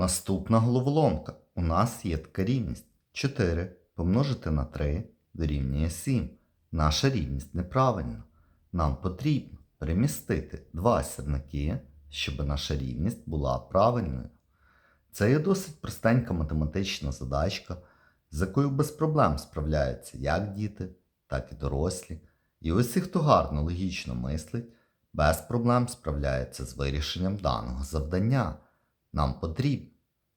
Наступна головоломка. У нас є така рівність. 4 помножити на 3 дорівнює 7. Наша рівність неправильна. Нам потрібно перемістити два сірники, щоб наша рівність була правильною. Це є досить простенька математична задачка, з якою без проблем справляються як діти, так і дорослі. І усі, хто гарно логічно мислить, без проблем справляється з вирішенням даного завдання. Нам потрібно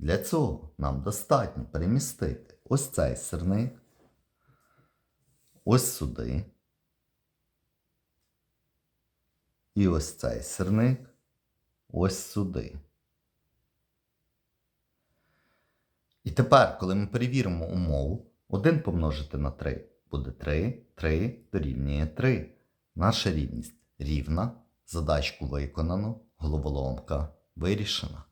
Для цього нам достатньо перемістити ось цей сирник, ось сюди. І ось цей сирник ось сюди. І тепер, коли ми перевіримо умову, 1 помножити на 3 буде 3, 3 дорівнює 3. Наша рівність рівна, задачку виконано, головоломка вирішена.